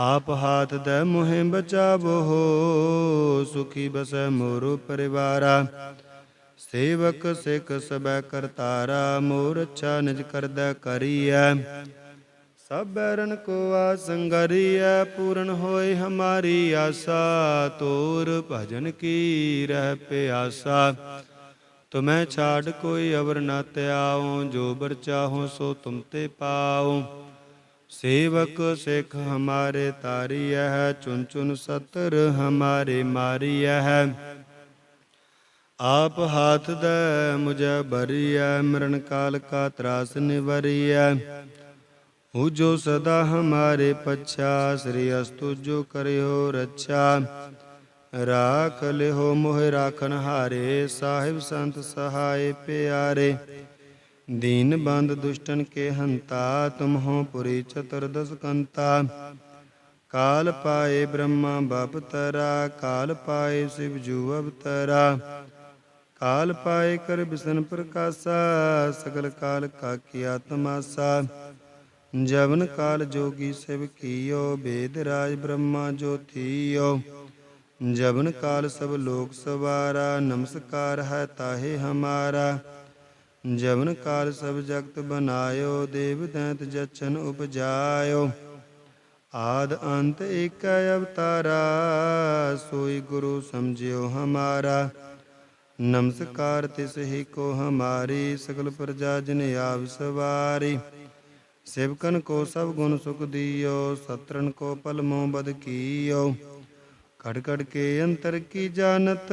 ਆਪ ਹਾਥ ਦੇ ਮੁਹਿ ਬਚਾਵੋ, ਸੁਖੀ ਬਸੈ ਮੋਰ ਪਰਿਵਾਰਾ। ਸੇਵਕ ਸਿੱਖ ਸਬੈ ਕਰਤਾਰਾ, ਮੋਰ ਅੱਛਾ ਨਿਜ ਕਰਦਾ ਕਰੀਐ। ਸਭ ਬੈਰਨ ਕੋ ਆਸੰਗਰੀਐ, ਪੂਰਨ ਹੋਏ ਹਮਾਰੀ ਆਸਾ, ਤੋਰ ਭਜਨ ਕੀ ਰਹਿ ਪਿਆਸਾ। ਤੁਮੈ ਛਾੜ ਕੋਈ ਅਵਰ ਨਾ ਤਿਆਉ, ਜੋ ਬਰ ਚਾਹੋ ਸੋ ਤੁਮ ਤੇ ਪਾਉ। ਸੇਵਕ ਸਿੱਖ ਹਮਾਰੇ ਤਾਰੀਐ ਹੈ ਚੁਨ ਚੁਨ ਸਤਰ ਹਮਾਰੇ ਮਾਰੀਐ। ਹੈ ਆਪ ਹਾਥ ਦੇ ਮੁਝੇ ਬਰੀਐ ਮਰਨ ਕਾਲ ਕਾ ਤਰਾਸ ਨਿਵਰੀਐ। ਹੂ ਜੋ ਸਦਾ ਹਮਾਰੇ ਪਛਾ, ਸ੍ਰੀ ਅਸਤੁ ਜੋ ਕਰਿਓ ਰੱਛਾ। ਰਾਖ ਲਿਓ ਮੋਹ ਰਾਖਨ ਹਾਰੇ, ਸਾਹਿਬ ਸੰਤ ਸਹਾਏ ਪਿਆਰੇ। ਦੀਨ ਬੰਦ ਦੁਸ਼ਟਨ ਕੇ ਹੰਤਾ ਤੁਮ ਹੋ ਪੁਰੀ ਚਤੁਰਦਸ ਕੰਤਾ। ਕਾਲ ਪਾਏ ਬ੍ਰਹਮਾ ਬਪਤਰਾ ਕਾਲ ਪਾਏ ਸਿਵ ਜੂ ਅਵਤਰਾ। ਕਾਲ ਪਾਏ ਕਰ ਬਿਸਨ ਪ੍ਰਕਾਸ਼ਾ, ਸਗਲ ਕਾਲ ਕਾ ਕੀਆ ਤਮਾਸਾ ਜਵਨ ਕਾਲ ਜੋਗੀ ਸਿਵ ਕੀਓ, ਬੇਦ ਰਾਜ ਬ੍ਰਹਮਾ ਜੋਤੀਓ। ਜਵਨ ਕਾਲ ਸਭ ਲੋਕ ਸਵਾਰਾ, ਨਮਸਕਾਰ ਹੈ ਤਾਹੇ ਹਮਾਰਾ। ਜਵਨ ਕਾਲ ਸਭ ਜਗਤ ਬਨਾਇਓ, ਦੇਵ ਦੈਂਤ ਜਚਨ ਉਪਜਾਇਓ। ਆਦ ਅੰਤ ਏਕ ਅਵਤਾਰਾ, ਸੋਈ ਗੁਰੂ ਸਮਝਿਓ ਹਮਾਰਾ। ਨਮਸਕਾਰ ਤਿਸ ਹੀ ਕੋ ਹਮਾਰੀ, ਸਗਲ ਪ੍ਰਜਾ ਜਿਨ ਆਵ ਸਵਾਰੀ। ਸੇਵਕਨ ਕੋ ਸਭ ਗੁਣ ਸੁਖ ਦਿਓ ਸਤਰਨ ਕੋ ਪਲਮੋ ਬਦ ਕੀਓ। ਕੜ ਕੜ ਕੇ ਅੰਤਰ ਕੀ ਜਾਣਤ?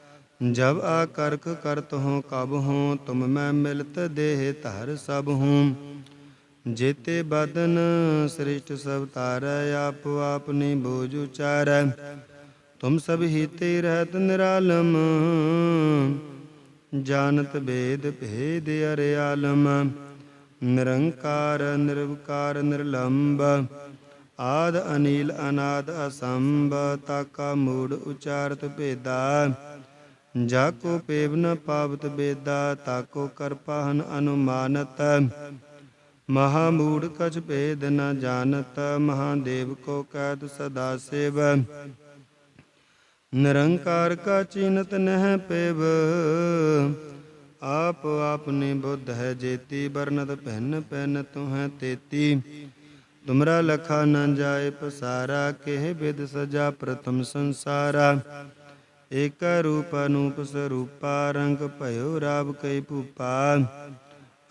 ਜਬ ਆ ਕਰਖ ਕਰਤ ਹੋ ਕਬ ਹੋ ਤੁਮ ਮੈਂ ਮਿਲਤ ਦੇਹ ਧਰ ਸਭ ਹੂੰ ਜੇਤੇ ਬਦਨ ਸ੍ਰਿਸ਼ਟ ਸਭ ਤਾਰੈ ਆਪ ਆਪਨੀ ਬੋਝ ਉਚਾਰੈ। ਤੁਮ ਸਭ ਹੀਤੇ ਰਹਿਤ ਨਿਰਾਲਮ, ਜਾਣਤ ਭੇਦ ਭੇਦ ਅਰਿਆਲਮ ਨਿਰੰਕਾਰ, ਨਿਰਵਕਾਰ, ਨਿਰਲੰਬ, ਆਦ ਅਨੀਲ, ਅਨਾਦ ਅਸੰਭ, ਤਾਕਾ ਮੂੜ ਉਚਾਰਤ ਭੇਦਾ। ਜਾ ਕੋ ਪੇਵ ਨ ਪਾਵਤ ਬੇਦਾ ਤਾਕੋ ਕਰਪਾਹਨ ਅਨੁਮਾਨਤ। ਮਹਾ ਮੂੜ ਕਛ ਭੇਦ ਨ ਜਾਣਤ ਮਹਾਦੇਵ ਕੋ ਕੈਦ ਸਦਾ ਸੇਵ। ਨਿਰੰਕਾਰ ਕਾ ਚੀਨਤ ਨਹਿ ਪੇਵ, ਆਪ ਆਪਨੇ ਬੁੱਧ ਹੈ ਜੇਤੀ ਬਰਨਤ ਭਿੰਨ ਭਿੰਨ ਤੁਹੈ ਤੇਤੀ। ਤੁਮਰਾ ਲਖਾ ਨ ਜਾਏ ਪਸਾਰਾ, ਕਿਹ ਬਿਦ ਸਜਾ ਪ੍ਰਥਮ ਸੰਸਾਰਾ। ਏਕ ਰੂਪ ਅਨੂਪ ਸਰੂਪਾ, ਰੰਗ ਭਇਓ ਰਾਵ ਕੈ ਭੂਪਾ।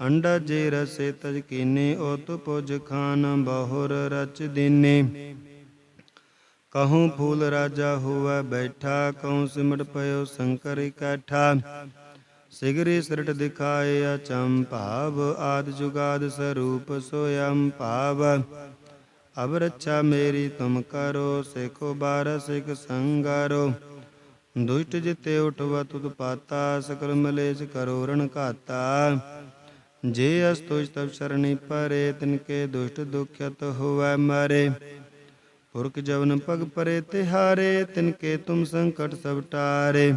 ਅੰਡਾ ਜੇ ਰਸੇ ਤਜ ਕੀਨੇ ਓਤ ਪੁਜ ਖਾਨ ਬਹੁਰ ਰਚ ਦੀਨੇ। ਕਹੂੰ ਫੂਲ ਰਾਜਾ ਹੋਵੇ ਬੈਠਾ, ਕਹੂੰ ਸਿਮਟ ਪਇਓ ਸ਼ੰਕਰ ਇਕੱਠਾ। ਸਿਗਰੀ ਸਿਰਟ ਦਿਖਾਏ ਅਚੰ ਭਾਵ, ਆਦ ਜੁਗਾਦ ਸਰੂਪ ਸੋਯੰ ਭਾਵ। ਅਬ ਰੱਛਾ ਮੇਰੀ ਤੁਮ ਕਰੋ, ਸਿਖੋ ਬਾਰ ਸਿਖ ਸੰਗਰੋ। ਦੁਸ਼ਟ ਜਿਤੇ ਉਠਵਾ ਤੁਧ ਪਾਤਾ ਸਕਲ ਮਲੇਸ਼ ਕਰੋ ਰਣ ਘਾਤਾ। ਜੇ ਅਸਤੁਜ ਤਬ ਸ਼ਰਣੀ ਪਰੇ ਤਿਨਕੇ ਦੁਸ਼ਟ ਦੁਖਿਤ ਹੋਵੈ ਮਾਰੇ। ਪੁਰਖ ਜਵਨ ਪਗ ਪਰੇ, ਤਿਹਾਰੇ ਤਿਨਕੇ ਤੁਮ ਸੰਕਟ ਸਭ ਟਾਰੇ।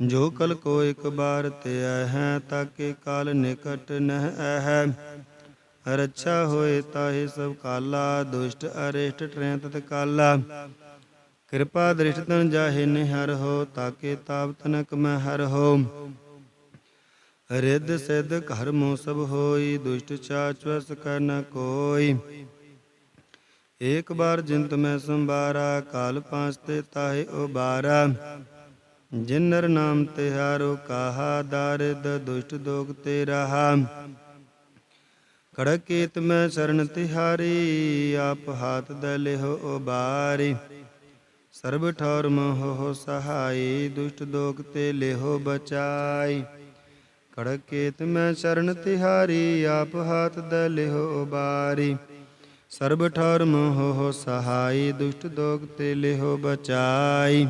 ਜੋ ਕਲ ਕੋ ਇੱਕ ਬਾਰ ਤੇ ਹੈ ਤਾਕੇ ਕਾਲ ਨਿਕਟ ਨਹਿ ਹੈ ਰੱਛਾ ਹੋਏ ਤਾਹੇ ਸਭ ਕਾਲਾ, ਦੁਸ਼ਟ ਅਰਿਸ਼ਟ ਟ੍ਰੈਂਤ ਕਾਲਾ। ਕਿਰਪਾ ਦ੍ਰਿਸ਼ਟ ਤਨ ਜਾਹੇ ਨਿਹਰ ਹੋ, ਤਾਕੇ ਤਾਪ ਤਨਕ ਮੈਂ ਹਰ ਹੋ। ਰਿੱਧ ਸਿੱਧ ਘਰ ਮੋ ਸਭ ਹੋਈ, ਦੁਸ਼ਟ ਚਾਚਵਸ ਕਰ ਨ ਕੋਈ। ਏਕ ਬਾਰ ਜਿੰਤ ਮੈਂ ਸੰਭਾਰਾ, ਕਾਲ ਪਾਂਚ ਤੇ ਤਾਹੇ ਉਬਾਰਾ। ਜਿਨ ਨਰ ਨਾਮ ਤਿਹਾਰੋ ਕਾਹਾ ਦਾਰਿਦ ਦੁਸ਼ਟ ਦੋਗ ਤੇ ਰਹਾ। ਕੜਕੇਤ ਮੈਂ ਸ਼ਰਨ ਤਿਹਾਰੀ, ਆਪ ਹਾਥ ਦੇ ਲਿਹੋ ਉਬਾਰੀ। ਸਰਬ ਠੌਰ ਮੋਹ ਸਹਾਈ, ਦੁਸ਼ਟ ਦੋਗ ਤੇ ਲਿਹੋ ਬਚਾਈ। ਕੜਕੇਤ ਮੈਂ ਸ਼ਰਨ ਤਿਹਾਰੀ, ਆਪ ਹਾਥ ਦੇ ਲਿਹੋ ਬਾਰੀ ਸਰਬ ਠੌਰ ਮੋਹ ਸਹਾਈ, ਦੁਸ਼ਟ ਦੋਗ ਤੇ ਲਿਹੋ ਬਚਾਈ।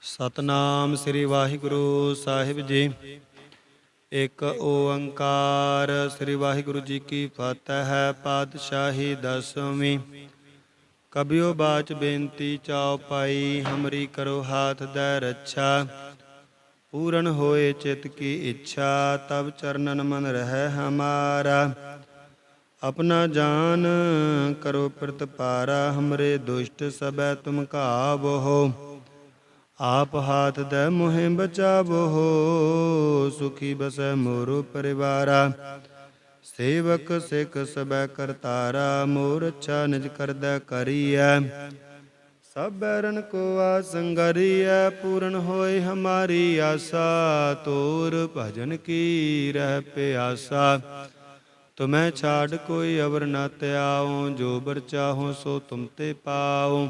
ਸਤਨਾਮ ਸ੍ਰੀ ਵਾਹਿਗੁਰੂ ਸਾਹਿਬ ਜੀ। ਇੱਕ ਓੰਕਾਰ, ਸ੍ਰੀ ਵਾਹਿਗੁਰੂ ਜੀ ਕੀ ਫਤਿਹ ਹੈ ਪਾਤਸ਼ਾਹੀ ਦਸਵੀਂ। ਕਬਿਓ ਬਾਚ ਬੇਨਤੀ ਚਾਉ ਪਾਈ, ਹਮਰੀ ਕਰੋ ਹਾਥ ਦੇ ਰੱਛਾ। ਪੂਰਨ ਹੋਏ ਚਿਤ ਕੀ ਇੱਛਾ ਤਬ ਚਰਨਨ ਮਨ ਰਹਿ ਹਮਾਰਾ। ਆਪਣਾ ਜਾਨ ਕਰੋ ਪ੍ਰਤਪਾਰਾ ਹਮਰੇ ਦੁਸ਼ਟ ਸਬੈ ਤੁਮ ਘਾਵੋ। ਆਪ ਹਾਥ ਦੇ ਮੋਹਿ ਬਚਾਵੋ, ਸੁਖੀ ਬਸੈ ਮੋਰੋ ਪਰਿਵਾਰਾ। ਸੇਵਕ ਸਿੱਖ ਸਬੈ ਕਰਤਾਰਾ ਮੋਰ ਅੱਛਾ ਨਿਜ ਕਰਦਾ ਕਰੀਐ। ਸਭ ਬੈਰਨ ਕੋ ਆਸੰਗਰੀਐ, ਪੂਰਨ ਹੋਏ ਹਮਾਰੀ ਆਸਾ, ਤੋਰ ਭਜਨ ਕੀ ਰਹਿ ਪਿਆਸਾ। ਤੁਮੈ ਛਾੜ ਕੋਈ ਅਵਰ ਨ ਤਿਆਉ ਜੋ ਬਰ ਚਾਹੋ ਸੋ ਤੁਮ ਤੇ ਪਾਉ।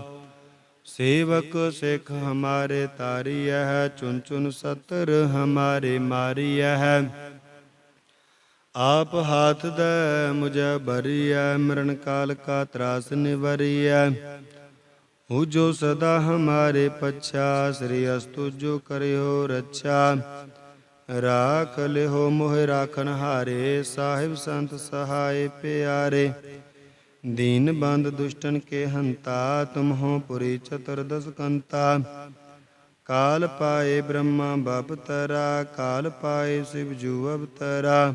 ਸੇਵਕ ਸਿੱਖ ਹਮਾਰੇ ਤਾਰੀਐ ਹੈ ਚੁਨ ਚੁਨ ਸਤਰ ਹਮਾਰੇ ਮਾਰੀਐ। ਹੈ ਆਪ ਹਾਥ ਦੇ ਮੁਝੇ ਬਰੀਐ, ਮਰਨ ਕਾਲ ਕਾ ਤਰਾਸ ਨਿਵਰੀਐ। ਹੋ ਜੋ ਸਦਾ ਹਮਾਰੇ ਪਛਾ, ਸ੍ਰੀ ਅਸਤੁ ਜੋ ਕਰਿਓ ਰੱਛਾ। ਰਾਖ ਲਿਓ ਮੋਹ ਰਾਖਨ ਹਾਰੇ, ਸਾਹਿਬ ਸੰਤ ਸਹਾਏ ਪਿਆਰੇ। ਦੀਨ ਬੰਦ ਦੁਸ਼ਟਨ ਕੇ ਹੰਤਾ, ਤੁਮ ਹੋ ਪੁਰੀ ਚਤੁਰਦਸ ਕੰਤਾ ਕਾਲ ਪਾਏ ਬ੍ਰਹਮਾ ਬਪ ਤਰਾ ਕਾਲ ਪਾਏ ਸਿਵ ਜੂ ਅਵਤਰਾ।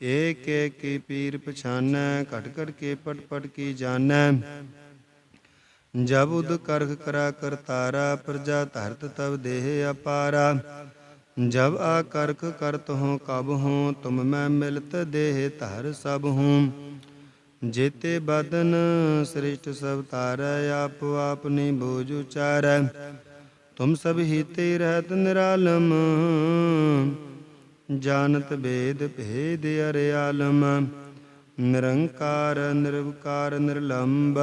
ਏਕ ਏਕ ਕੀ ਪੀਰ ਪਛਾਨੈ, ਘਟ ਘਟ ਕੇ ਪਟ ਪਟ ਕੀ ਜਾਣੈ। ਜਬ ਉਦ ਕਰਖ ਕਰਾ ਕਰਤਾਰਾ ਪ੍ਰਜਾ ਧਰਤ ਤਬ ਦੇਹ ਅਪਾਰਾ। ਜਬ ਆ ਕਰਖ ਕਰਤ ਹੋ ਕਬ ਹੋ, ਤੁਮ ਮੈਂ ਮਿਲਤ ਦੇਹ ਧਰ ਸਭ ਹੂੰ। ਜੇਤੇ ਬਦਨ ਸ੍ਰਿਸ਼ਟ ਸਭ ਤਾਰੈ ਆਪ ਆਪਨੀ ਬੋਝ ਉਚਾਰੈ। ਤੁਮ ਸਭ ਹੀਤੇ ਰਹਿਤ ਨਿਰਾਲਮ ਜਾਣਤ ਬੇਦ ਭੇਦ ਅਰਿਆਲਮ ਨਿਰੰਕਾਰ, ਨਿਰਵਕਾਰ, ਨਿਰਲੰਬ।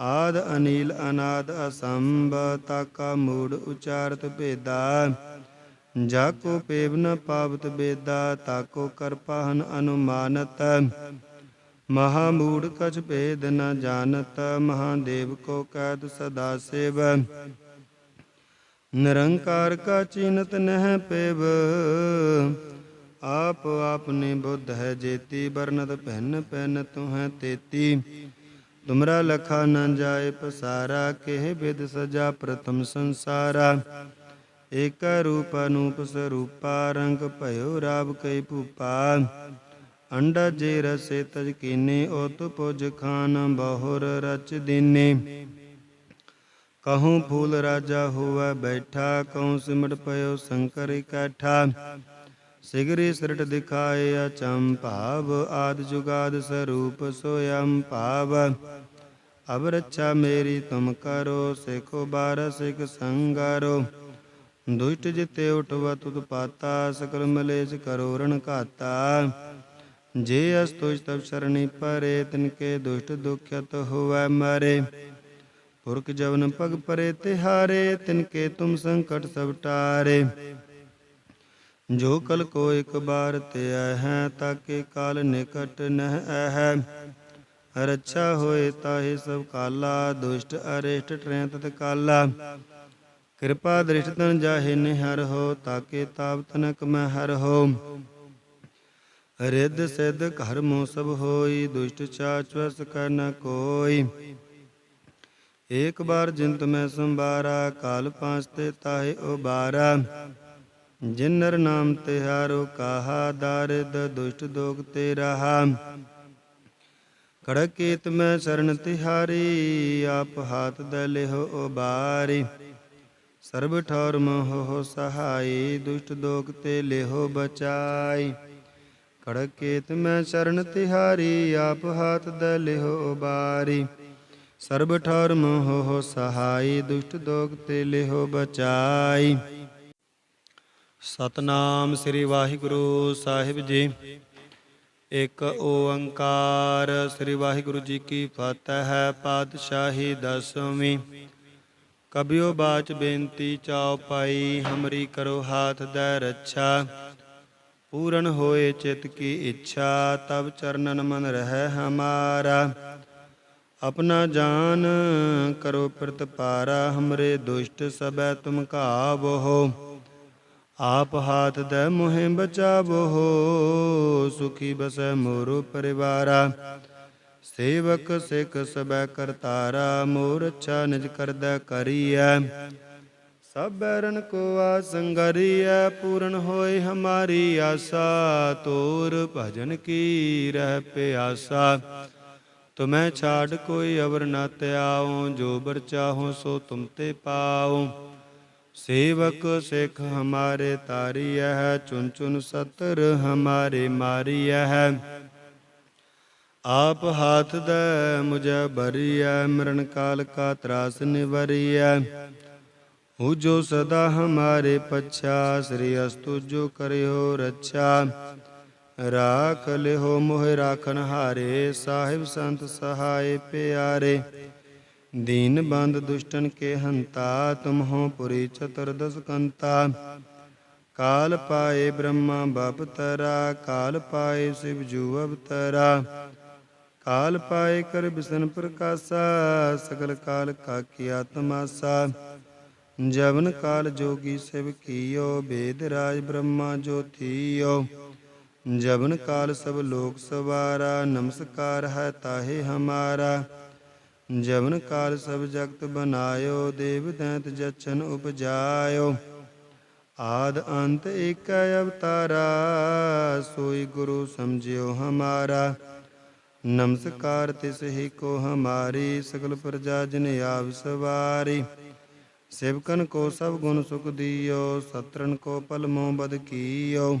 ਆਦ ਅਨੀਲ, ਅਨਾਦ ਅਸੰਭ। ਤਾਕਾ ਮੂੜ ਉਚਾਰਤ ਭੇਦਾ। ਜਾ ਕੋ ਪੇਵ ਨ ਪਾਵਤ ਬੇਦਾ ਤਾਕੋ ਕਰਪਾਹਨ ਅਨੁਮਾਨਤ। ਮਹਾ ਮੂੜ ਕਛ ਭੇਦ ਨ ਜਾਣਤ, ਮਹਾਦੇਵ ਕੋ ਕੈਦ ਸਦਾ ਸੇਵ। ਨਿਰੰਕਾਰ ਕਾ ਚੀਨਤ ਨਹਿ ਪੇਵ, ਆਪ ਆਪਨੇ ਬੁੱਧ ਹੈ ਜੇਤੀ ਬਰਨਤ ਪਹਿਨ ਪਹਿਨ ਤੁਹੈ ਤੇਤੀ। ਤੁਮਰਾ ਲਖਾ ਨ ਜਾਏ ਪਸਾਰਾ, ਕਿਹ ਬਿਦ ਸਜਾ ਪ੍ਰਥਮ ਸੰਸਾਰਾ। ਏਕ ਰੂਪ ਅਨੂਪ ਸਰੂਪਾ, ਰੰਗ ਭਇਓ ਰਾਵ ਕਈ ਭੂਪਾ। ਅੰਡਾ ਜੇ ਰਸੇ ਤਜ ਕੀਨੇ ਓਤ ਪੁਜ ਖਾਨ ਬਹੁਰ ਰਚ ਦੀਨੇ। ਕਹੂੰ ਫੂਲ ਰਾਜਾ ਹੋਵੇ ਬੈਠਾ ਕਹੂੰ ਸਿਮਟ ਪਇਓ ਸ਼ੰਕਰ ਇਕੱਠਾ ਸਿਗਰੀ ਸਿਰਟ ਦਿਖਾਏ ਅਚੰਭਾਵ ਆਦ ਜੁਗਾਦ ਸਰੂਪ ਸੋਯੰ ਭਾਵ ਅਬ ਰੱਛਾ ਮੇਰੀ ਤੁਮ ਕਰੋ ਸਿਖੋ ਬਾਰ ਸਿਖ ਸੰਗਰੋ ਦੁਸ਼ਟ ਜਿਤੇ ਉਠਵਾ ਤੁਤ ਪਾਤਾ ਸਕਲ ਮਲੇਸ਼ ਕਰੋ ਰਣ ਘਾਤਾ ਜੇ ਅਸਤੁਜ ਤਬ ਸ਼ਰਣੀ ਪਰੇ ਤਿਨਕੇ ਦੁਸ਼ਟ ਦੁਖਿਤ ਹੋਵੈ ਮਰੇ ਪੁਰਖ ਜਵਨ ਪਗ ਪਰੇ ਤਿਹਾਰੇ ਤਿਨਕੇ ਤੁਮ ਸੰਕਟ ਸਭ ਟਾਰੇ। ਜੋ ਕਲ ਕੋ ਇੱਕ ਬਾਰ ਤੇ ਹੈ, ਤਾਕੇ ਕਾਲ ਨਿਕਟ ਨਹਿ ਹੈ ਰੱਛਾ ਹੋਏ ਤਾਹੇ ਸਭ ਕਾਲਾ, ਦੁਸ਼ਟ ਅਰਿਸ਼ਟ ਟਰੈ ਤਤ ਕਾਲਾ। ਕਿਰਪਾ ਦ੍ਰਿਸ਼ਟ ਤਨ ਜਾਹੇ ਨਿਹਰ ਹੋ, ਤਾਕੇ ਤਾਪ ਤਨਕ ਮੈਂ ਹਰ ਹੋ। ਰਿੱਧ ਸਿੱਧ ਘਰ ਮੋ ਸਭ ਹੋਈ, ਦੁਸ਼ਟ ਚਾਚਵਸ ਕਰ ਨ ਕੋਈ। ਏਕ ਬਾਰ ਜਿੰਤ ਮੈਂ ਸੰਭਾਰਾ, ਕਾਲ ਪਾਂਚ ਤੇ ਤਾਹੇ ਉਬਾਰਾ। ਜਿਨ ਨਰ ਨਾਮ ਤਿਹਾਰੋ ਕਾਹਾ, ਦਾਰਿਦ ਦੁਸ਼ਟ ਦੋਗ ਤੇ ਰਹਾ। ਕੜਕ ਕੀਤ ਮੈਂ ਸ਼ਰਨ ਤਿਹਾਰੀ, ਆਪ ਹਾਥ ਦੇ ਲਿਹੋ ਉਬਾਰੀ। ਸਰਬ ਠੌਰ ਮੋਹ ਸਹਾਈ, ਦੁਸ਼ਟ ਦੋਗ ਤੇ ਲਿਹੋ ਬਚਾਈ। ਕੜਕ ਕੀਤ ਮੈਂ ਸ਼ਰਨ ਤਿਹਾਰੀ, ਆਪ ਹਾਥ ਦੇ ਲਿਹੋ ਉਬਾਰੀ। ਸਰਬ ਠੌਰ ਮੋਹ ਸਹਾਈ, ਦੁਸ਼ਟ ਦੋਗ ਤੇ ਲਿਹੋ ਬਚਾਈ। ਸਤਨਾਮ ਸ੍ਰੀ ਵਾਹਿਗੁਰੂ ਸਾਹਿਬ ਜੀ। ਇਕ ਓੰਕਾਰ, ਸ੍ਰੀ ਵਾਹਿਗੁਰੂ ਜੀ ਕੀ ਫਤਿਹ ਹੈ ਪਾਤਸ਼ਾਹੀ ਦਸਵੀਂ। ਕਬਿਓ ਬਾਚ ਬੇਨਤੀ ਚਾਉ ਪਾਈ, ਹਮਰੀ ਕਰੋ ਹਾਥ ਦੇ ਰੱਛਾ। ਪੂਰਨ ਹੋਏ ਚਿਤ ਕੀ ਇੱਛਾ ਤਬ ਚਰਨਨ ਮਨ ਰਹਿ ਹਮਾਰਾ। ਆਪਣਾ ਜਾਨ ਕਰੋ ਪ੍ਰਤਪਾਰਾ ਹਮਰੇ ਦੁਸ਼ਟ ਸਬੈ ਤੁਮ ਕਾਬੋ ਆਪ ਹਾਥ ਦੇ ਮੋਹਿ ਬਚਾਵੋ, ਸੁਖੀ ਬਸੈ ਮੋਰੋ ਪਰਿਵਾਰਾ। ਸੇਵਕ ਸਿੱਖ ਸਬੈ ਕਰਤਾਰਾ ਮੋਰ ਅੱਛਾ ਨਿਜ ਕਰਦਾ ਕਰੀਐ। ਸਭ ਬੈਰਨ ਕੋ ਆਸੰਗਰੀਐ ਪੂਰਨ ਹੋਏ ਹਮਾਰੀ ਆਸਾ, ਤੋਰ ਭਜਨ ਕੀ ਰਹਿ ਪਿਆਸਾ। ਤੁਮੈ ਛਾੜ ਕੋਈ ਅਵਰ ਨਾ ਤਿਆਉ ਜੋ ਬਰ ਚਾਹੋ ਸੋ ਤੁਮ ਤੇ ਪਾਉ। ਸੇਵਕ ਸਿੱਖ ਹਮਾਰੇ ਤਾਰੀਐ ਹੈ ਚੁਨ ਚੁਨ ਸਤਰ ਹਮਾਰੇ ਮਾਰੀਐ। ਹੈ ਆਪ ਹਾਥ ਦੇ, ਮੁਝੇ ਬਰੀਐ ਮਰਨ ਕਾਲ ਕਾ ਤਰਾਸ ਨਿਵਰੀਐ। ਹੂ ਜੋ ਸਦਾ ਹਮਾਰੇ ਪਛਾ, ਸ੍ਰੀ ਅਸਤੁ ਜੋ ਕਰਿਓ ਰੱਛਾ। ਰਾਖ ਲਿਹੋ ਮੋਹਿ ਰਾਖਨ ਹਾਰੇ, ਸਾਹਿਬ ਸੰਤ ਸਹਾਏ ਪਿਆਰੇ। ਦੀਨ ਬੰਦ ਦੁਸ਼ਟਨ ਕੇ ਹੰਤਾ, ਤੁਮਹੋ ਪੁਰੀ ਚਤੁਰਦਸ ਕੰਤਾ ਕਾਲ ਪਾਏ ਬ੍ਰਹਮਾ ਬਪ ਤਰਾ, ਕਾਲ ਪਾਏ ਸਿਵ ਜੂ ਅਵਤਰਾ ਕਾਲ ਪਾਏ ਕਰ ਬਿਸਨ ਪ੍ਰਕਾਸ਼ਾ, ਸਗਲ ਕਾਲ ਕਾ ਕੀ ਆਤਮਾਸਾ। ਜਵਨ ਕਾਲ ਜੋਗੀ ਸਿਵ ਕੀਓ, ਬੇਦ ਰਾਜ ਬ੍ਰਹਮਾ ਜੋਤੀਓ। ਜਬਨ ਕਾਲ ਸਭ ਲੋਕ ਸਵਾਰਾ, ਨਮਸਕਾਰ ਹੈ ਤਾਹੇ ਹਮਾਰਾ। ਜਬਨ ਕਾਲ ਸਭ ਜਗਤ ਬਨਾਇਓ, ਦੇਵ ਦੈਂਤ ਜਚਨ ਉਪਜਾਇਓ। ਆਦ ਅੰਤ ਏਕ ਅਵਤਾਰਾ, ਸੋਈ ਗੁਰੂ ਸਮਝਿਓ ਹਮਾਰਾ। ਨਮਸਕਾਰ ਤਿਸ ਹੀ ਕੋ ਹਮਾਰੀ, ਸਗਲ ਪ੍ਰਜਾ ਜਨ ਆਵ ਸਵਾਰੀ। ਸੇਵਕਨ ਕੋ ਸਭ ਗੁਣ ਸੁਖ ਦਿਓ ਸਤਰਨ ਕੋ ਪਲਮੋ ਬਦ ਕੀਓ।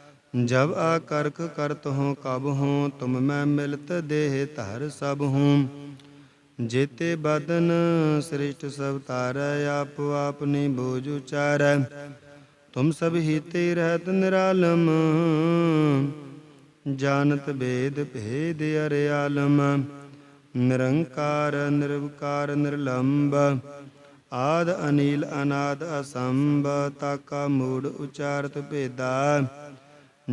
ਜਬ ਆ ਕਰਖ ਕਰਤ ਹੂੰ ਕਬ ਹੂੰ ਤੁਮ ਮੈਂ ਮਿਲਤ ਦੇਹ ਧਰ ਸਭ ਹੂੰ ਜੇਤੇ ਬਦਨ ਸ੍ਰਿਸ਼ਟ ਸਭ ਤਾਰੈ ਆਪ ਆਪਨੇ ਬੋਝ ਉਚਾਰੈ। ਤੁਮ ਸਭ ਹੀਤੇ ਰਹਿਤ ਨਿਰਾਲਮ, ਜਾਣਤ ਭੇਦ ਭੇਦ ਅਰਿਆਲਮ ਨਿਰੰਕਾਰ, ਨਿਰਵਕਾਰ ਨਿਰਲੰਭ ਆਦ ਅਨੀਲ, ਅਨਾਦ ਅਸੰਭ, ਤਾਕਾ ਮੂੜ ਉਚਾਰਤ ਭੇਦਾ।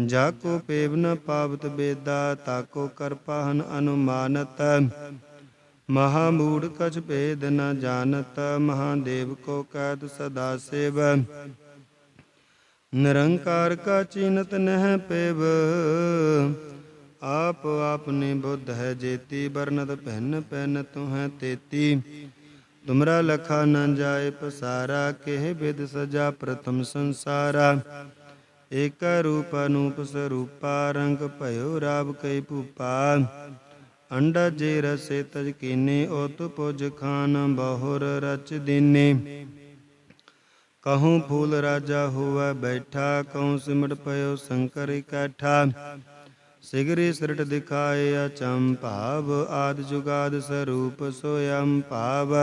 ਜਾ ਕੋ ਪੇਵ ਨ ਪਾਵਤ ਬੇਦਾ ਤਾਕੋ ਕਰਪਾਹਨ ਅਨੁਮਾਨਤ। ਮਹਾ ਮੂੜ ਕਛ ਭੇਦ ਨ ਜਾਣਤ, ਮਹਾਦੇਵ ਕੋ ਕੈਦ ਸਦਾ ਸੇਵ। ਨਿਰੰਕਾਰ ਕਾ ਚੀਨਤ ਨਹਿ ਪੇਵ, ਆਪ ਆਪਨੇ ਬੁੱਧ ਹੈ ਜੇਤੀ ਬਰਨਤ ਪਹਿਨ ਪਹਿਨ ਤੁਹੈ ਤੇਤੀ। ਤੁਮਰਾ ਲਖਾ ਨ ਜਾਏ ਪਸਾਰਾ, ਕਿਹ ਬਿਦ ਸਜਾ ਪ੍ਰਥਮ ਸੰਸਾਰਾ। ਏਕ ਰੂਪ ਅਨੂਪ ਸਰੂਪਾ, ਰੰਗ ਭਇਓ ਰਾਵ ਕਈ ਭੂਪਾ। ਅੰਡਾ ਜੇ ਰਸੇ ਤਜ ਕੀਨੇ ਓਤ ਪੁਜ ਖਾਨ ਬਹੁਰ ਰਚ ਦੀਨੇ। ਕਹੂੰ ਫੂਲ ਰਾਜਾ ਹੋਵੇ ਬੈਠਾ, ਕਹੂੰ ਸਿਮਟ ਪਇਓ ਸ਼ੰਕਰ ਇਕੱਠਾ ਸਿਗਰੀ ਸਿਰਟ ਦਿਖਾਏ ਅਚੰ ਭਾਵ, ਆਦ ਜੁਗਾਦ ਸਰੂਪ ਸੋਯੰ ਭਾਵ।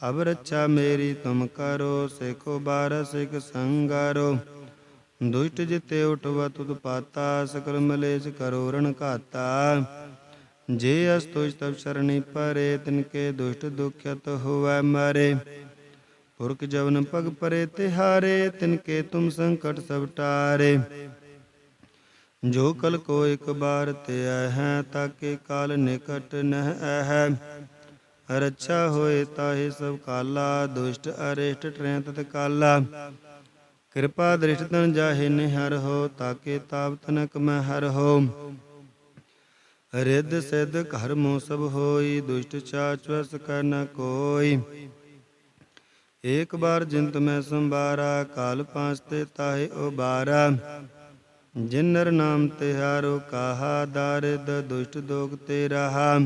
ਅਬ ਰੱਛਾ ਮੇਰੀ ਤੁਮ ਕਰੋ, ਸਿਖੋ ਬਾਰ ਸਿਖ ਸੰਗਰੋ। ਦੁਸ਼ਟ ਜਿਤੇ ਉਠਵਾ, ਤੁਧ ਪਾਤਾ, ਸਕਲ ਮਲੇਸ਼ ਕਰੋ ਰਣ ਘਾਤਾ। ਜੇ ਅਸਤੁਜ ਤਬ ਸ਼ਰਣੀ ਪਰੇ ਤਿਨਕੇ ਦੁਸ਼ਟ ਦੁਖਿਤ ਹੋਵੈ ਮਾਰੇ। ਪੁਰਖ ਜਵਨ ਪਗ ਪਰੇ ਤਿਹਾਰੇ ਤਿਨਕੇ ਤੁਮ ਸੰਕਟ ਸਭ ਟਾਰੇ। ਜੋ ਕਲ ਕੋ ਇੱਕ ਬਾਰ ਤੇ ਹੈ, ਤਾਕੇ ਕਾਲ ਨਿਕਟ ਨਹਿ ਹੈ। ਰੱਛਾ ਹੋਏ ਤਾਹੇ ਸਭ ਕਾਲਾ, ਦੁਸ਼ਟ ਅਰਿਸ਼ਟ ਟਰੈ ਤਤ ਕਾਲਾ। ਕਿਰਪਾ ਦ੍ਰਿਸ਼ਟ ਤਨ ਜਾਹੇ ਨਿਹਰ ਹੋ, ਤਾਕੇ ਤਾਪ ਤਨਕ ਮੈਂ ਹਰ ਹੋ। ਰਿੱਧ ਸਿੱਧ ਘਰ ਮੋ ਸਭ ਹੋਈ, ਦੁਸ਼ਟ ਚਾਚਵਸ ਕਰ ਨ ਕੋਈ। ਏਕ ਬਾਰ ਜਿੰਤ ਮੈਂ ਸੰਭਾਰਾ, ਕਾਲ ਪਾਂਚ ਤੇ ਤਾਹੇ ਉਬਾਰਾ। ਜਿਨ ਨਰ ਨਾਮ ਤਿਹਾਰੋ ਕਾਹਾ ਦਾਰਿਦ ਦੁਸ਼ਟ ਦੋਗ ਤੇ ਰਹਾ।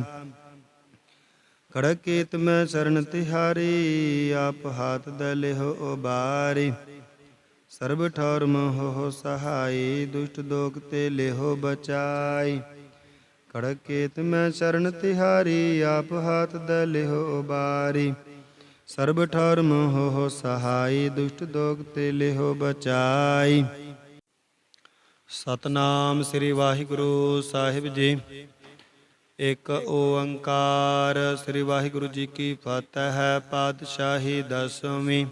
ਖੜਕ ਮੈਂ ਸ਼ਰਨ ਤਿਹਾਰੀ, ਆਪ ਹਾਥ ਦਲਿਹੁ ਉਬਾਰੀ। ਸਰਬ ਠੌਰ ਮੋਹ ਸਹਾਈ, ਦੁਸ਼ਟ ਦੋਗ ਤੇ ਲਿਹੋ ਬਚਾਈ। ਖੜਕ ਮੈਂ ਚਰਨ ਤਿਹਾਰੀ, ਆਪ ਹਾਥ ਦਲਿਹੁ ਉਬਾਰੀ। ਸਰਬ ਠੌਰ ਮੋਹ ਸਹਾਈ, ਦੁਸ਼ਟ ਦੋਗ ਤੇ ਲਿਹੋ ਬਚਾਈ। ਸਤਨਾਮ ਸ੍ਰੀ ਵਾਹਿਗੁਰੂ ਸਾਹਿਬ ਜੀ। ਇੱਕ ਓੰਕਾਰ, ਸ੍ਰੀ ਵਾਹਿਗੁਰੂ ਜੀ ਕੀ ਫਤਿਹ, ਪਾਤਸ਼ਾਹੀ ਦਸਵੀਂ।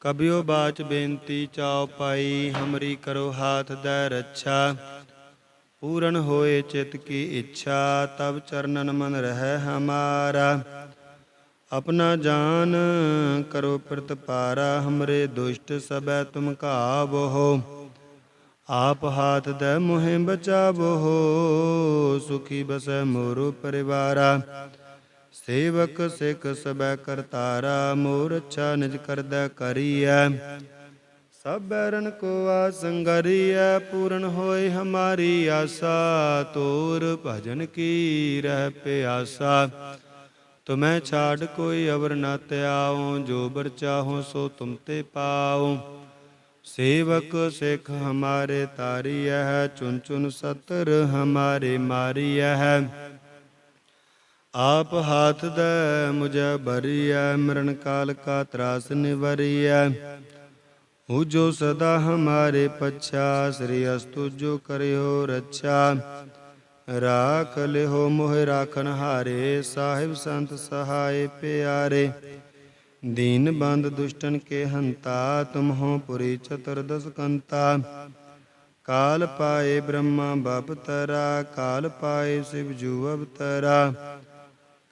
ਕਬਿਓ ਬਾਚ ਬੇਨਤੀ ਚਾਉ ਪਾਈ, ਹਮਰੀ ਕਰੋ ਹਾਥ ਦੈ ਰੱਛਾ। ਪੂਰਨ ਹੋਏ ਚਿਤ ਕੀ ਇੱਛਾ ਤਬ ਚਰਨਨ ਮਨ ਰਹਿ ਹਮਾਰਾ। ਆਪਣਾ ਜਾਨ ਕਰੋ ਪ੍ਰਤਪਾਰਾ ਹਮਰੇ ਦੁਸ਼ਟ ਸਬੈ ਤੁਮ ਕਾਬੋ ਆਪ ਹਾਥ ਦੇ ਮੋਹਿ ਬਚਾਵੋ, ਸੁਖੀ ਬਸੈ ਮੋਰੋ ਪਰਿਵਾਰਾ। ਸੇਵਕ ਸਿਖ ਸਬੈ ਕਰਤਾਰਾ ਮੋਰ ਅੱਛਾ ਨਿਜ ਕਰਦਾ ਕਰੀਐ। ਸਭ ਬੈਰਨ ਕੋ ਆਸੰਗਰੀਐ, ਪੂਰਨ ਹੋਏ ਹਮਾਰੀ ਆਸਾ, ਤੋਰ ਭਜਨ ਕੀ ਰਹਿ ਪਿਆਸਾ। ਤੁਮੈ ਛਾੜ ਕੋਈ ਅਵਰ ਨਾ ਤਿਆਉ ਜੋ ਬਰ ਚਾਹੋ ਸੋ ਤੁਮ ਤੇ ਪਾਉ। ਸੇਵਕ ਸਿਖ ਹਮਾਰੇ ਤਾਰੀਐ ਹੈ ਚੁਨ ਚੁਨ ਸਤਰ ਹਮਾਰੇ ਮਾਰੀਐ। ਹੈ ਆਪ ਹਾਥ ਦੇ ਮੁਝੇ ਭਰੀਐ ਮਰਨ ਕਾਲ ਕਾ ਤਰਾਸ ਨਿਵਰੀਐ। ਹੂ ਜੋ ਸਦਾ ਹਮਾਰੇ ਪਛਾ, ਸ੍ਰੀ ਅਸਤੁ ਜੋ ਕਰਿਓ ਰੱਛਾ। ਰਾਖ ਲਿਓ ਮੋਹ ਰਾਖਨ ਹਾਰੇ, ਸਾਹਿਬ ਸੰਤ ਸਹਾਏ ਪਿਆਰੇ। ਦੀਨ ਬੰਦ ਦੁਸ਼ਟਨ ਕੇ ਹੰਤਾ ਤੁਮ ਪੁਰੀ ਚਤੁਰਦਸ ਕੰਤਾ ਕਾਲ ਪਾਏ ਬ੍ਰਹਮਾ ਬਪ ਤਰਾ ਕਾਲ ਪਾਏ ਸਿਵ ਜੂ ਅਵਤਰਾ।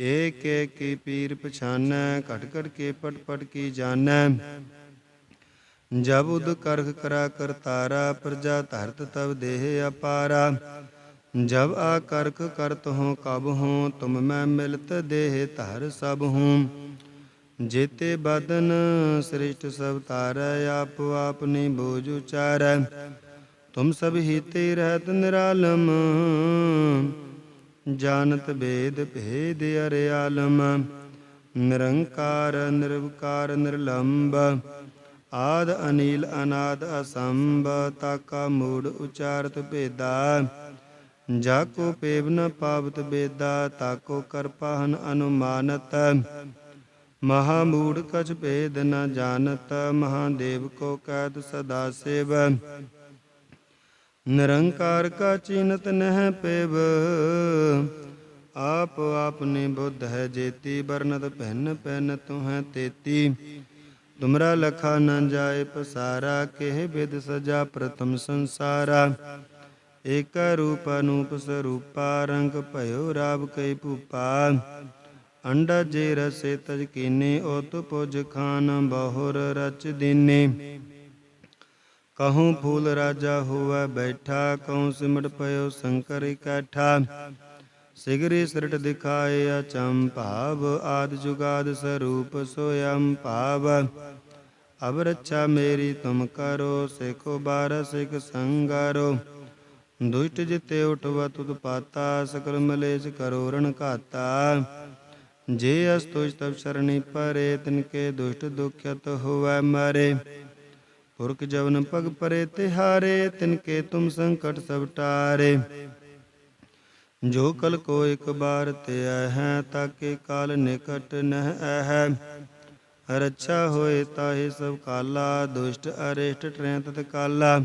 ਏਕ ਏਕ ਕੀ ਪੀਰ ਪਛਾਨੈ, ਘਟ ਘਟ ਕੇ ਪਟ ਪਟ ਕੀ ਜਾਣੈ। ਜਬ ਉਦ ਕਰਖ ਕਰਾ ਕਰਤਾਰਾ ਪ੍ਰਜਾ ਧਰਤ ਤਬ ਦੇਹ ਅਪਾਰਾ। ਜਬ ਆ ਕਰਖ ਕਰਤ ਹੋ ਕਬ ਹੋ ਤੁਮ ਮੈਂ ਮਿਲਤ ਦੇਹ ਧਰ ਸਭ ਹੂੰ ਜੇਤੇ ਬਦਨ ਸ੍ਰਿਸ਼ਟ ਸਭ ਤਾਰੈ ਆਪ ਆਪਨੀ ਬੋਝ ਉਚਾਰੈ। ਤੁਮ ਸਭ ਹੀਤੇ ਰਹਿਤ ਨਿਰਾਲਮ ਜਾਣਤ ਬੇਦ ਭੇਦ ਅਰਿਆਲਮ ਨਿਰੰਕਾਰ, ਨਿਰਵਕਾਰ, ਨਿਰਲੰਬ। ਆਦ ਅਨੀਲ, ਅਨਾਦ ਅਸੰਭ। ਤਾਕਾ ਮੂੜ ਉਚਾਰਤ ਭੇਦਾ। ਜਾ ਕੋ ਪੇਵ ਨ ਪਾਵਤ ਬੇਦਾ ਤਾਕੋ ਕਰਪਾਹਨ ਅਨੁਮਾਨਤ। ਮਹਾ ਮੂੜ ਕਛ ਭੇਦ ਨ ਜਾਣਤ, ਮਹਾਦੇਵ ਕੋ ਕੈਦ ਸਦਾ ਸੇਵ। ਨਿਰੰਕਾਰ ਕਾ ਚੀਨਤ ਨਹਿ ਪੇਵ, ਆਪ ਆਪਨੇ ਬੁੱਧ ਹੈ ਜੇਤੀ ਬਰਨਤ ਪਹਿਨ ਪਹਿਨ ਤੁਹੈ ਤੇਤੀ। ਤੁਮਰਾ ਲਖਾ ਨ ਜਾਏ ਪਸਾਰਾ, ਕਿਹ ਬਿਦ ਸਜਾ ਪ੍ਰਥਮ ਸੰਸਾਰਾ। ਏਕ ਰੂਪ ਅਨੂਪ ਸਰੂਪਾ, ਰੰਗ ਭਇਓ ਰਾਵ ਕਈ ਭੂਪਾ। ਅੰਡਾ ਜੇ ਰਸੇ ਤਜ ਕੀਨੇ, ਓਤ ਪੁਜ ਖਾਨ ਬਹੁਰ ਰਚ ਦੀਨੇ। ਕਹੂੰ ਫੂਲ ਰਾਜਾ ਹੋਵੇ ਬੈਠਾ ਕਹੂੰ ਸਿਮਟ ਪਇਓ ਸ਼ੰਕਰ ਇਕੱਠਾ ਸਿਗਰੀ ਸਿਰਟ ਦਿਖਾਏ ਅਚੰ ਭਾਵ ਆਦ ਜੁਗਾਦ ਸਰੂਪ ਸੋਯੰ ਭਾਵ ਅਬ ਰੱਛਾ ਮੇਰੀ ਤੁਮ ਕਰੋ ਸਿਖੋ ਬਾਰ ਸਿਖ ਸੰਗਰੋ ਦੁਸ਼ਟ ਜਿਤੇ ਉਠਵਾ ਤੁਧ ਪਾਤਾ ਸਕਲ ਮਲੇਸ਼ ਕਰੋ ਰਣ ਘਾਤਾ ਜੇ ਅਸਤੁਜ ਤਬ ਸ਼ਰਣੀ ਪਰੇ ਤਿਨਕੇ ਦੁਸ਼ਟ ਦੁਖਿਤ ਹੋਵੈ ਮਰੇ ਪੁਰਖ ਜਵਨ ਪਗ ਪਰੇ ਤਿਹਾਰੇ ਤਿਨਕੇ ਤੁਮ ਸੰਕਟ ਸਭ ਟਾਰੇ। ਜੋ ਕਲ ਕੋ ਇਕ ਬਾਰ ਤੇ ਹੈ, ਤਾਕੇ ਕਾਲ ਨਿਕਟ ਨਹਿ ਹੈ। ਰੱਛਾ ਹੋਏ ਤਾਹੇ ਸਭ ਕਾਲਾ, ਦੁਸ਼ਟ ਅਰਿਸ਼ਟ ਟਰੈ ਤਤ ਕਾਲਾ।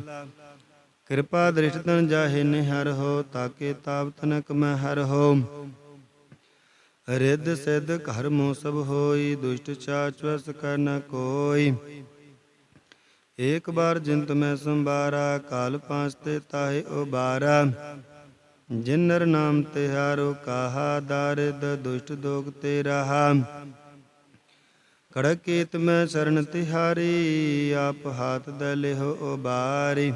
ਕਿਰਪਾ ਦ੍ਰਿਸ਼ਟ ਤਨ ਜਾਹੇ ਨਿਹਰ ਹੋ, ਤਾਕੇ ਤਾਪ ਤਨਕ ਮੈਂ ਹਰ ਹੋ। ਰਿੱਧ ਸਿੱਧ ਘਰ ਮੋ ਸਭ ਹੋਈ, ਦੁਸ਼ਟ ਚਾਚ ਕਰ ਨ ਕੋਈ। ਏਕ ਬਾਰ ਜਿੰਤ ਮੈਂ ਸੰਬਾਰਾ ਕਾਲ ਪਾਂਚ ਤੇ ਤਾਹੇ ਉਬਾਰਾ। ਜਿਨ ਨਰ ਨਾਮ ਤਿਹਾਰੋ ਕਾਹਾ, ਦਾਰਿਦ ਦੁਸ਼ਟ ਦੋਗ ਤੇ ਰਹਾ। ਕੜਕ ਕੀਤ ਮੈਂ ਸ਼ਰਨ ਤਿਹਾਰੀ, ਆਪ ਹਾਥ ਦਲਿਹੁ ਉਬਾਰੀ।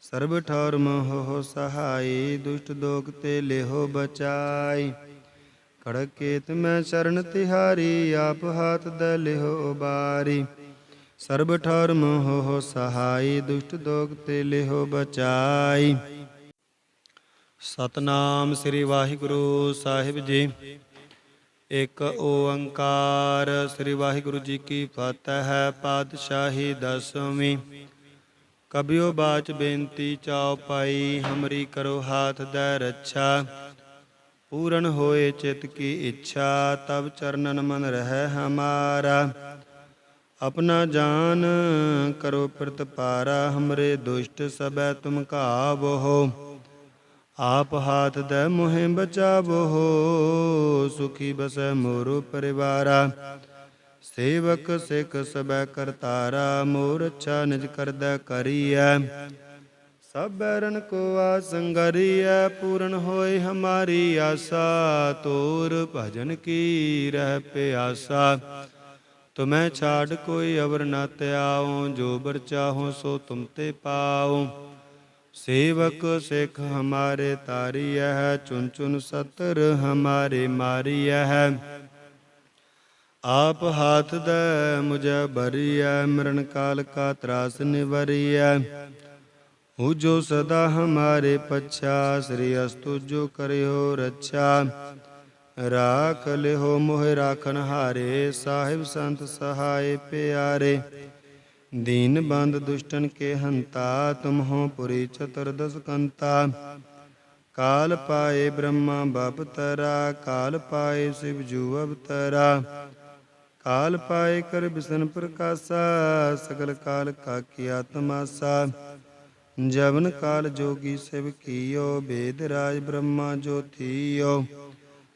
ਸਰਬ ਠੌਰ ਮੋਹ ਸਹਾਈ, ਦੁਸ਼ਟ ਦੋਗ ਤੇ ਲਿਹੋ ਬਚਾਈ। ਕੜਕ ਕੀਤ ਮੈਂ ਸ਼ਰਨ ਤਿਹਾਰੀ, ਆਪ ਹਾਥ ਦਲਿਹੁ ਉਬਾਰੀ। ਸਰਬ ਠਰਮ ਹੋ ਸਹਾਈ, ਦੁਸ਼ਟ ਦੋਗ ਤੇ ਲਿਹੋ ਬਚਾਈ। ਸਤਨਾਮ ਸ੍ਰੀ ਵਾਹਿਗੁਰੂ ਸਾਹਿਬ ਜੀ। ਇਕ ਓੰਕਾਰ, ਸ੍ਰੀ ਵਾਹਿਗੁਰੂ ਜੀ ਕੀ ਫਤਿਹ, ਪਾਤਸ਼ਾਹੀ ਦਸਵੀਂ। ਕਬਿਓ ਬਾਚ ਬੇਨਤੀ ਚਾਉ ਪਾਈ, ਹਮਰੀ ਕਰੋ ਹਾਥ ਦੈ ਰੱਛਾ। ਪੂਰਨ ਹੋਏ ਚਿਤ ਕੀ ਇੱਛਾ ਤਬ ਚਰਨਨ ਮਨ ਰਹਿ ਹਮਾਰਾ। ਆਪਣਾ ਜਾਨ ਕਰੋ ਪ੍ਰਤਪਾਰਾ ਹਮਰੇ ਦੁਸ਼ਟ ਸਬੈ ਤੁਮ ਕਾਬੋ ਆਪ ਹਾਥ ਦੇ ਮੋਹਿ ਬਚਾਵੋ, ਸੁਖੀ ਬਸੈ ਮੋਰ ਪਰਿਵਾਰਾ। ਸੇਵਕ ਸਿਖ ਸਬੈ ਕਰਤਾਰਾ, ਮੋਰ ਅੱਛਾ ਨਿਜ ਕਰਦਾ ਕਰੀਐ। ਸਭ ਬੈਰਨ ਕੋ ਆਸੰਗਰੀਐ ਪੂਰਨ ਹੋਏ ਹਮਾਰੀ ਆਸਾ, ਤੋਰ ਭਜਨ ਕੀ ਰਹਿ ਪਿਆਸਾ। ਤੁਮੈ ਛਾੜ ਕੋਈ ਅਵਰ ਨਾ ਤਿਆਉ ਜੋ ਬਰ ਚਾਹੋ ਸੋ ਤੁਮ ਤੇ ਪਾਉ। ਸੇਵਕ ਸਿਖ ਹਮਾਰੇ ਤਾਰੀ ਹੈ ਚੁਨ ਚੁਨ ਸਤਰ ਹਮਾਰੇ ਮਾਰੀ ਹੈ ਆਪ ਹਾਥ ਦੇ, ਮੁਝੇ ਭਰੀਐ, ਮਰਨ ਕਾਲ ਕਾ ਤਰਾਸ ਨਿਵਰੀਐ। ਹੂ ਜੋ ਸਦਾ ਹਮਾਰੇ ਪਛਾ, ਸ੍ਰੀ ਅਸਤੁ ਜੋ ਕਰਿਓ ਰੱਛਾ। ਰਾਖ ਲਿਹੋ ਮੋਹ ਰਾਖਨ ਹਾਰੇ, ਸਾਹਿਬ ਸੰਤ ਸਹਾਏ ਪਿਆਰੇ। ਦੀਨ ਬੰਦ ਦੁਸ਼ਟਨ ਕੇ ਹੰਤਾ ਤੁਮ ਹੋ ਪੁਰੀ ਚਤੁਰਦਸ ਕੰਤਾ ਕਾਲ ਪਾਏ ਬ੍ਰਹਮਾ ਬਪ ਤਰਾ, ਕਾਲ ਪਾਏ ਸਿਵ ਜੂ ਅਵਤਰਾ ਕਾਲ ਪਾਏ ਕਰ ਬਿਸਨ ਪ੍ਰਕਾਸ਼ਾ, ਸਗਲ ਕਾਲ ਕਾ ਕੀਆ ਤਮਾਸਾ ਜਵਨ ਕਾਲ ਜੋਗੀ ਸਿਵ ਕੀਓ, ਬੇਦ ਰਾਜ ਬ੍ਰਹਮਾ ਜੋਤੀਓ।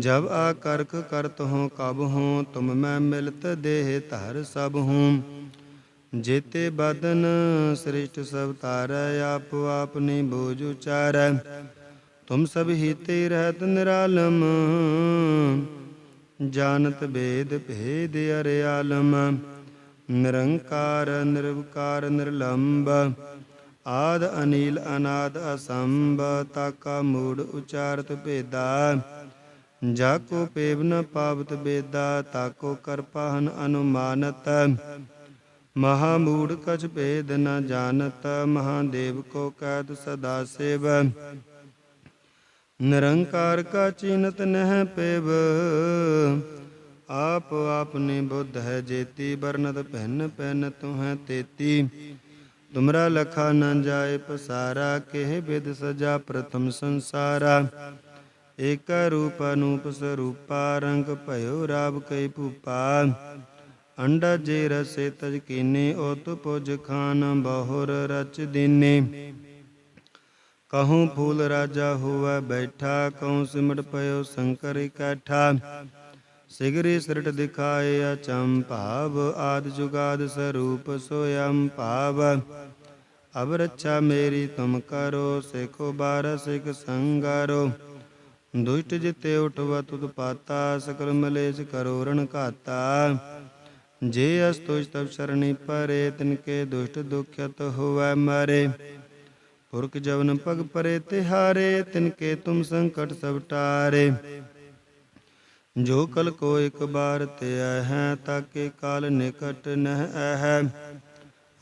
ਜਬ ਆ ਕਰਖ ਕਰਤ ਹੋ ਕਬ ਹੋ ਤੁਮ ਮੈਂ ਮਿਲਤ ਦੇਹ ਧਰ ਸਭ ਹੂੰ ਜੇਤੇ ਬਦਨ ਸ੍ਰਿਸ਼ਟ ਸਭ ਤਾਰੈ ਆਪ ਆਪਨੀ ਬੋਝ ਉਚਾਰੈ। ਤੁਮ ਸਭ ਹੀਤੇ ਰਹਿਤ ਨਿਰਾਲਮ, ਜਾਣਤ ਬੇਦ ਭੇਦ ਅਰਿਆਲਮ ਨਿਰੰਕਾਰ, ਨਿਰਵਕਾਰ, ਨਿਰਲੰਬ, ਆਦ ਅਨੀਲ, ਅਨਾਦ ਅਸੰਭ, ਤਾਕਾ ਮੂੜ ਉਚਾਰਤ ਭੇਦਾ। ਜਾ ਕੋ ਪੇਵ ਨ ਪਾਵਤ ਬੇਦਾ ਤਾਕੋ ਕਰਪਾਹਨ ਅਨੁਮਾਨਤ। ਮਹਾ ਮੂੜ ਕਛ ਭੇਦ ਨ ਜਾਣਤ ਮਹਾਦੇਵ ਕੋ ਕਹਿਤ ਸਦਾ ਸੇਵ। ਨਿਰੰਕਾਰ ਕਾ ਚੀਨਤ ਨਹਿ ਪੇਵ, ਆਪ ਆਪਨੇ ਬੁੱਧ ਹੈ ਜੇਤੀ ਬਰਨਤ ਭਿੰਨ ਭਿੰਨ ਤੁਹੈ ਤੇਤੀ। ਤੁਮਰਾ ਲਖਾ ਨ ਜਾਏ ਪਸਾਰਾ, ਕਿਹ ਬਿਦ ਸਜਾ ਪ੍ਰਥਮ ਸੰਸਾਰਾ। ਏਕ ਰੂਪ ਅਨੂਪ ਸਰੂਪਾ, ਰੰਗ ਭਇਓ ਰਾਬ ਕਈ ਭੂਪਾ। ਅੰਡਾ ਜੇ ਰਸੇ ਤਜ ਕੀਨੇ, ਓਤ ਪੁਜ ਖਾਨ ਬਹੁਰ ਰਚ ਦੀਨੇ। ਕਹੂੰ ਫੂਲ ਰਾਜਾ ਹੋਵੇ ਬੈਠਾ, ਕਹੂੰ ਸਿਮਟ ਪਇਓ ਸ਼ੰਕਰ ਇਕੱਠਾ ਸਿਗਰੀ ਸਿਰਟ ਦਿਖਾਏ ਅਚੰਭਾਵ ਆਦ ਜੁਗਾਦ ਸਰੂਪ ਸੋਯੰ ਭਾਵ। ਅਬ ਰੱਛਾ ਮੇਰੀ ਤੁਮ ਕਰੋ, ਸਿਖੋ ਬਾਰ ਸਿਖ ਸੰਗਰੋ। ਦੁਸ਼ਟ ਜਿਤੇ ਉਠਵਾ ਤੁਤ ਪਾਤਾ ਸਕਲ ਮਲੇਸ਼ ਕਰੋ ਰਣ ਘਾਤਾ। ਜੇ ਅਸਤੁਜ ਤਬ ਸ਼ਰਣੀ ਪਰੇ ਤਿਨਕੇ ਦੁਸ਼ਟ ਦੁਖਿਤ ਹੋਵੈ ਮਾਰੇ। ਪੁਰਖ ਜਵਨ ਪਗ ਪਰੇ ਤਿਹਾਰੇ ਤਿਨਕੇ ਤੁਮ ਸੰਕਟ ਸਭ ਟਾਰੇ। ਜੋ ਕਲ ਕੋ ਇਕ ਬਾਰ ਤੇ ਹੈ, ਤਾਕੇ ਕਾਲ ਨਿਕਟ ਨਹਿ ਹੈ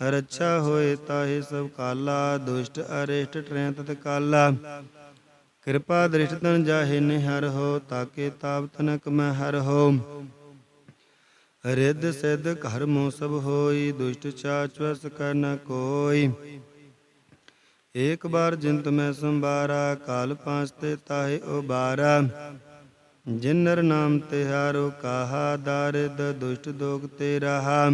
ਰੱਛਾ ਹੋਏ ਤਾਹੇ ਸਭ ਕਾਲਾ, ਦੁਸ਼ਟ ਅਰਿਸ਼ਟ ਟਰੈ ਕਾਲਾ ਕਿਰਪਾ ਦ੍ਰਿਸ਼ਟ ਤਨ ਜਾਹੇ ਨਿਹਰ ਹੋ, ਤਾਕੇ ਤਾਪ ਤਨਕ ਮੈਂ ਹਰ ਹੋ। ਰਿੱਧ ਸਿੱਧ ਘਰ ਮੋ ਸਭ ਹੋਈ, ਦੁਸ਼ਟ ਚਾਚ ਕਰ ਨ ਕੋਈ। ਏਕ ਬਾਰ ਜਿੰਤ ਮੈਂ ਸੰਭਾਰਾ, ਕਾਲ ਪਾਂਚ ਤੇ ਤਾਹੇ ਉਬਾਰਾ। ਜਿਨ ਨਰ ਨਾਮ ਤਿਹਾਰੋ ਕਾਹਾ, ਦਾਰਿਦ ਦੁਸ਼ਟ ਦੋਗ ਤੇ ਰਹਾ।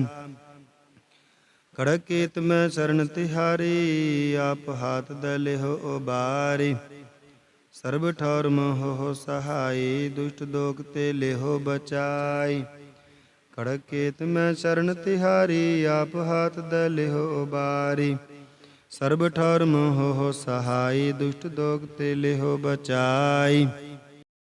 ਖੜਕ ਮੈਂ ਸ਼ਰਨ ਤਿਹਾਰੀ, ਆਪ ਹਾਥ ਦਲੇ ਹੋ ਉਬਾਰੀ। ਸਰਬ ਠੌਰ ਮੋਹ ਸਹਾਈ, ਦੁਸ਼ਟ ਦੋਗ ਤੇ ਲਿਹੋ ਬਚਾਈ। ਖੜਕ ਮੈਂ ਸ਼ਰਨ ਤਿਹਾਰੀ, ਆਪ ਹਾਥ ਦ ਲਿਹੋ ਬਾਰੀ ਸਰਬ ਠੌਰ ਮੋਹ ਸਹਾਈ, ਦੁਸ਼ਟ ਦੋਗ ਤੇ ਲਿਹੋ ਬਚਾਈ।